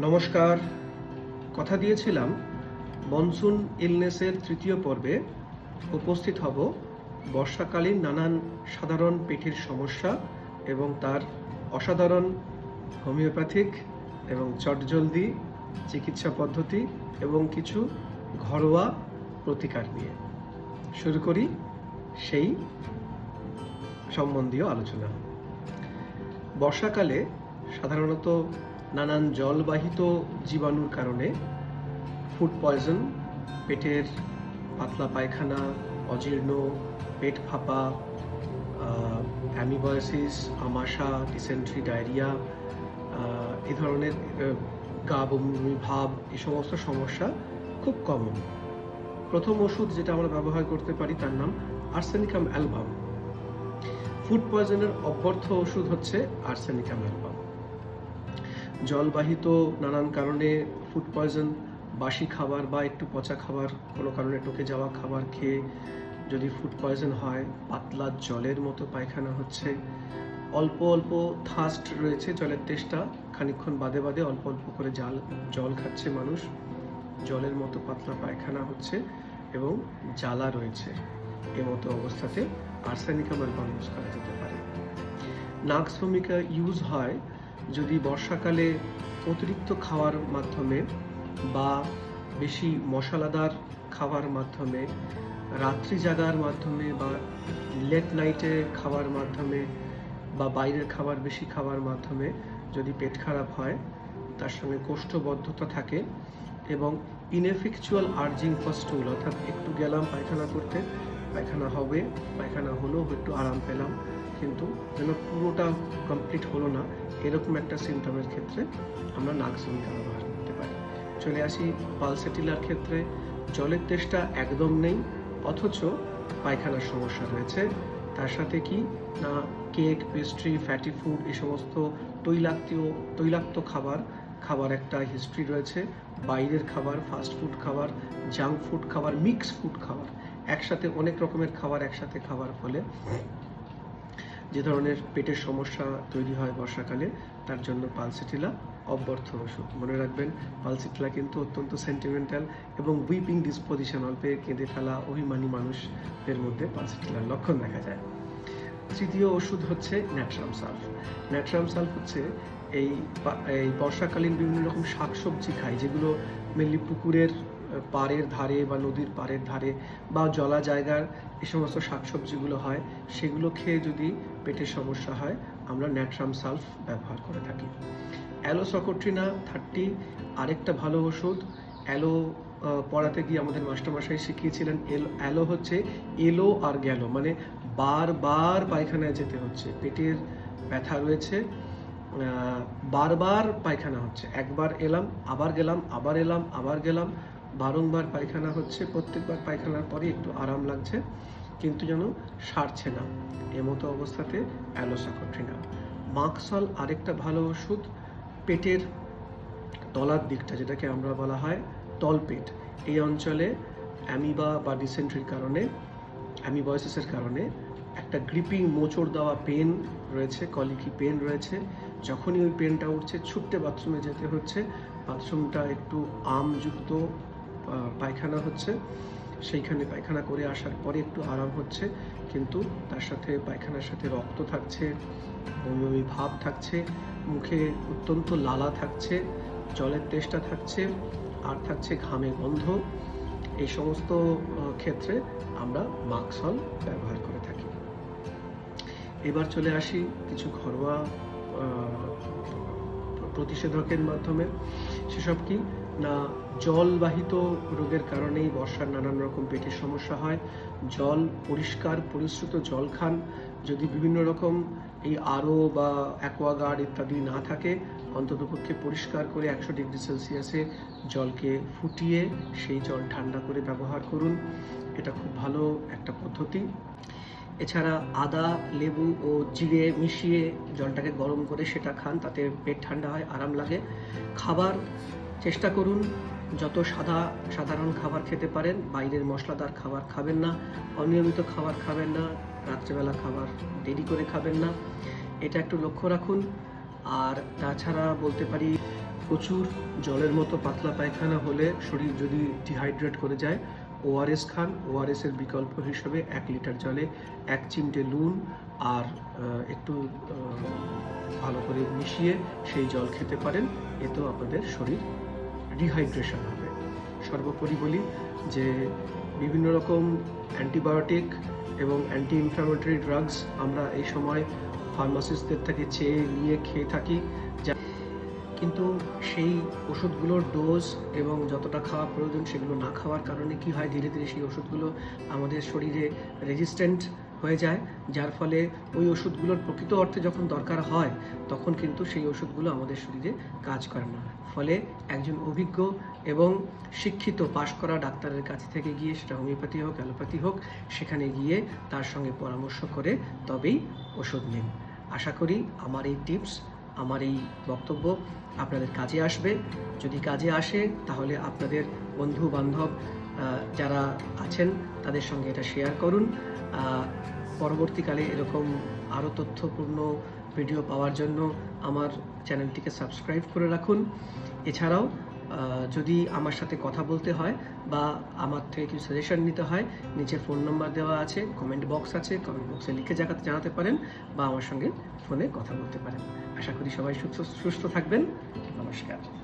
নমস্কার। কথা দিয়েছিলাম, মনসুন ইলনেসের তৃতীয় পর্বে উপস্থিত হব বর্ষাকালীন নানান সাধারণ পেটের সমস্যা এবং তার অসাধারণ হোমিওপ্যাথিক এবং চটজলদি চিকিৎসা পদ্ধতি এবং কিছু ঘরোয়া প্রতিকার নিয়ে। শুরু করি সেই সম্বন্ধীয় আলোচনা। বর্ষাকালে সাধারণত নানান জলবাহিত জীবাণুর কারণে ফুড পয়জন পেটের পাতলা পায়খানা, অজীর্ণ, পেট ফাঁপা অ্যামিবয়সিস, আমাশা ডিসেন্ট্রি ডায়রিয়া এ ধরনের গা বমি, ভাব এই সমস্ত সমস্যা খুব কমন প্রথম ওষুধ যেটা আমরা ব্যবহার করতে পারি তার নাম আর্সেনিকাম অ্যালবাম ফুড পয়জনের অব্যর্থ ওষুধ হচ্ছে আর্সেনিকাম অ্যালবাম জলবাহিত নানান কারণে ফুড পয়জন বাসি খাবার বা একটু পচা খাবার, কোনো কারণে টকে যাওয়া খাবার খেয়ে যদি ফুড পয়জন হয়, পাতলা জলের মতো পায়খানা হচ্ছে। অল্প অল্প থাস্ট রয়েছে জলের তেষ্টা, খানিকক্ষণ বাদে বাদে অল্প অল্প করে জাল, জল খাচ্ছে মানুষ। জলের মতো পাতলা পায়খানা হচ্ছে এবং জ্বালা রয়েছে। এ মতো অবস্থাতে আর্সেনিকাম অ্যালবাম ইউজ করা যেতে পারে। নাক্স ভূমিকা ইউজ হয় যদি বর্ষাকালে অতিরিক্ত খাওয়ার মাধ্যমে বা বেশি মশলাদার খাওয়ার মাধ্যমে, রাত্রি জাগার মাধ্যমে বা লেট নাইটে খাওয়ার মাধ্যমে বা বাইরের খাবার বেশি খাওয়ার মাধ্যমে যদি পেট খারাপ হয়, তার সঙ্গে কোষ্ঠবদ্ধতা থাকে এবং ইনএফিকচুয়াল আর্জিং ফর অর্থাৎ একটু গেলাম, পায়খানা করতে, পায়খানা হবে, পায়খানা হলো একটু আরাম পেলাম, কিন্তু যেন পুরোটা কমপ্লিট হলো না এরকম একটা সিমটমের ক্ষেত্রে আমরা নাকসমিকা ব্যবহার করতে পারি। চলে আসি পালসেটিলার ক্ষেত্রে। জলের তেষ্টা একদম নেই, অথচ পায়খানার সমস্যা রয়েছে। তার সাথে কি? না কেক পেস্ট্রি ফ্যাটি ফুড এই সমস্ত তৈলাক্তীয়, তৈলাক্ত খাবার খাবার একটা হিস্ট্রি রয়েছে। বাইরের খাবার ফাস্ট ফুড খাবার জাঙ্ক ফুড খাবার মিক্স ফুড খাবার, একসাথে অনেক রকমের খাবার একসাথে খাবার ফলে যে ধরনের পেটের সমস্যা তৈরি হয় বর্ষাকালে, তার জন্য পালসিটিলা অব্যর্থ ওষুধ। মনে রাখবেন, পালসিটিলা কিন্তু অত্যন্ত সেন্টিমেন্টাল এবং উইপিং ডিসপোজিশন অল্পে কেঁদে ফেলা অভিমানী মানুষদের মধ্যে পালসিটিলার লক্ষণ দেখা যায়। তৃতীয় ওষুধ হচ্ছে ন্যাট্রাম সালফ। ন্যাট্রাম সালফ হচ্ছে এই বর্ষাকালীন বিভিন্ন রকম শাকসবজি খাই যেগুলো মেনলি পুকুরের পাড়ের ধারে বা নদীর পাড়ের ধারে বা জলা জায়গার এই সমস্ত শাকসবজিগুলো হয়, সেগুলো খেয়ে যদি পেটের সমস্যা হয়, আমরা ন্যাট্রাম সালফ ব্যবহার করে থাকি। অ্যালোসকোট্রিনা থার্টি, আরেকটা ভালো ওষুধ। অ্যালো পড়াতে গিয়ে আমাদের মাস্টারমশাই শিখিয়েছিলেন, এল- অ্যালো হচ্ছে এলো আর গেল মানে বারবার পায়খানায় যেতে হচ্ছে। পেটের ব্যথা রয়েছে বারবার পায়খানা হচ্ছে। একবার এলাম, আবার গেলাম, আবার এলাম, আবার গেলাম বারংবার পায়খানা হচ্ছে, প্রত্যেকবার পায়খানার পরে একটু আরাম লাগছে, কিন্তু যেন সারছে না। এমতো অবস্থাতে অ্যালোসাকট্রিনা। মাকসল আরেকটা ভালো ওষুধ, পেটের তলার দিকটা, যেটাকে আমরা বলা হয় তলপেট। এই অঞ্চলে অ্যামিবা বা ডিসেন্ট্রির কারণে, অ্যামিবয়সিসের কারণে একটা গ্রিপিং মোচড় দেওয়া পেন রয়েছে, কলিকি পেন রয়েছে। যখনই ওই পেনটা উঠছে, ছুটতে বাথরুমে যেতে হচ্ছে, বাথরুমটা একটু আমযুক্ত পায়খানা হচ্ছে। সেইখানে পায়খানা করে আসার পরে একটু আরাম হচ্ছে, কিন্তু তার সাথে পায়খানার সাথে রক্ত থাকছে, বমি ভাব থাকছে, মুখে অত্যন্ত লালা থাকছে, জলের তেষ্টা থাকছে, আর থাকছে ঘামে গন্ধ। এই সমস্ত ক্ষেত্রে আমরা মাক্সল ব্যবহার করে থাকি। এবার চলে আসি কিছু ঘরোয়া প্রতিষেধকের মাধ্যমে। সেসব কি? না, জলবাহিত রোগের কারণেই বর্ষার নানান রকম পেটের সমস্যা হয়। জল পরিষ্কার, পরিশ্রুত জল খান। যদি বিভিন্ন রকম এই আরও বা অ্যাকোয়াগার্ড ইত্যাদি না থাকে অন্ততপক্ষে পরিষ্কার করে একশো ডিগ্রি সেলসিয়াসে জলকে ফুটিয়ে সেই জল ঠান্ডা করে ব্যবহার করুন। এটা খুব ভালো একটা পদ্ধতি। এছাড়া আদা, লেবু ও জিরে মিশিয়ে জলটাকে গরম করে সেটা খান, তাতে পেট ঠান্ডা হয়, আরাম লাগে। খাবার চেষ্টা করুন, যত সাদা সাধারণ খাবার খেতে পারেন, বাইরের মশলাদার খাবার খাবেন না, অনিয়মিত খাবার খাবেন না, রাত্রেবেলা খাবার দেরি করে খাবেন না। এটা একটু লক্ষ্য রাখুন। আর তাছাড়া বলতে পারি, প্রচুর জলের মতো পাতলা পায়খানা হলে শরীর যদি ডিহাইড্রেট করে যায় ওআরএস খান ওআরএস এর বিকল্প হিসেবে এক লিটার জলে এক চিমটে নুন আর একটু ভালো করে মিশিয়ে সেই জল খেতে পারেন। এতেও আপনাদের শরীর ডিহাইড্রেশন হবে। সর্বোপরি বলি যে বিভিন্ন রকম অ্যান্টিবায়োটিক এবং অ্যান্টি ইনফ্ল্যামেটরি ড্রাগস আমরা এই সময় ফার্মাসিস্টদের থেকে চেয়ে নিয়ে খেয়ে থাকি। কিন্তু সেই ওষুধগুলোর ডোজ এবং যতটা খাওয়া প্রয়োজন সেগুলো না খাওয়ার কারণে কি হয়? ধীরে ধীরে সেই ওষুধগুলো আমাদের শরীরে রেজিস্ট্যান্ট হয়ে যায়, যার ফলে ওই ওষুধগুলোর প্রকৃত অর্থে যখন দরকার হয়, তখন কিন্তু সেই ওষুধগুলো আমাদের শরীরে কাজ করে না। ফলে একজন অভিজ্ঞ এবং শিক্ষিত, পাশ করা ডাক্তারের কাছ থেকে গিয়ে, সেটা হোমিওপ্যাথি হোক, অ্যালোপ্যাথি হোক, সেখানে গিয়ে তার সঙ্গে পরামর্শ করে তবেই ওষুধ নিন। আশা করি আমার এই টিপস আমার এই বক্তব্য আপনাদের কাজে আসবে। যদি কাজে আসে, তাহলে আপনাদের বন্ধু বান্ধব যারা আছেন, তাদের সঙ্গে এটা শেয়ার করুন। পরবর্তীকালে এরকম আরও তথ্যপূর্ণ ভিডিও পাওয়ার জন্য আমার চ্যানেলটিকে সাবস্ক্রাইব করে রাখুন। এছাড়াও যদি আমার সাথে কথা বলতে হয় বা আমার থেকে কিছু সাজেশন নিতে হয়, নিচে ফোন নাম্বার দেওয়া আছে কমেন্ট বক্স আছে কমেন্ট বক্সে লিখে জানাতে জানাতে পারেন বা আমার সঙ্গে ফোনে কথা বলতে পারেন। আশা করি সবাই সুস্থ সুস্থ থাকবেন। নমস্কার।